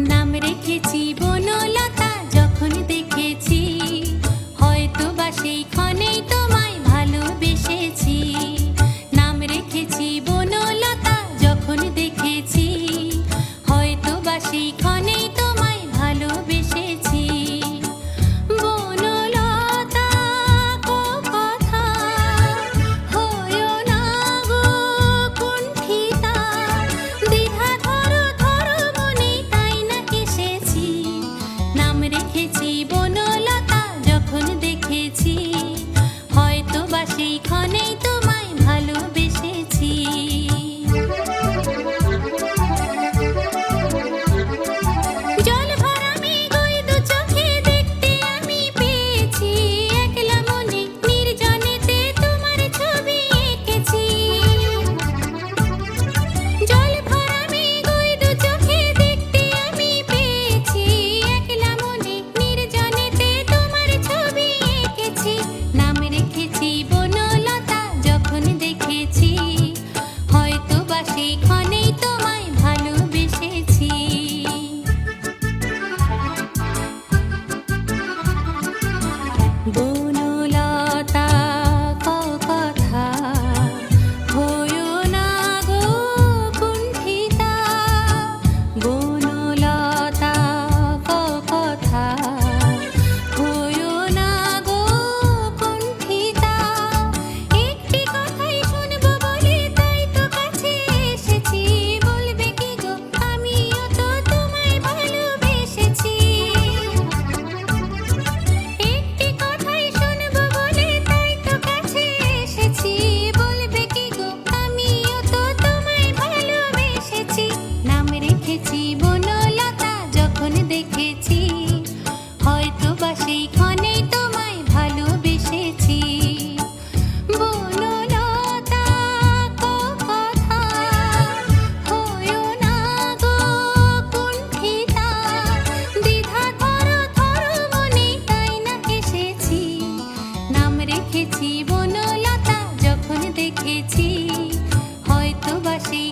নাম রেখেছি বন সেইখানেই তো দেখেছি বনলতা যখন দেখেছি হয়তো বা সেই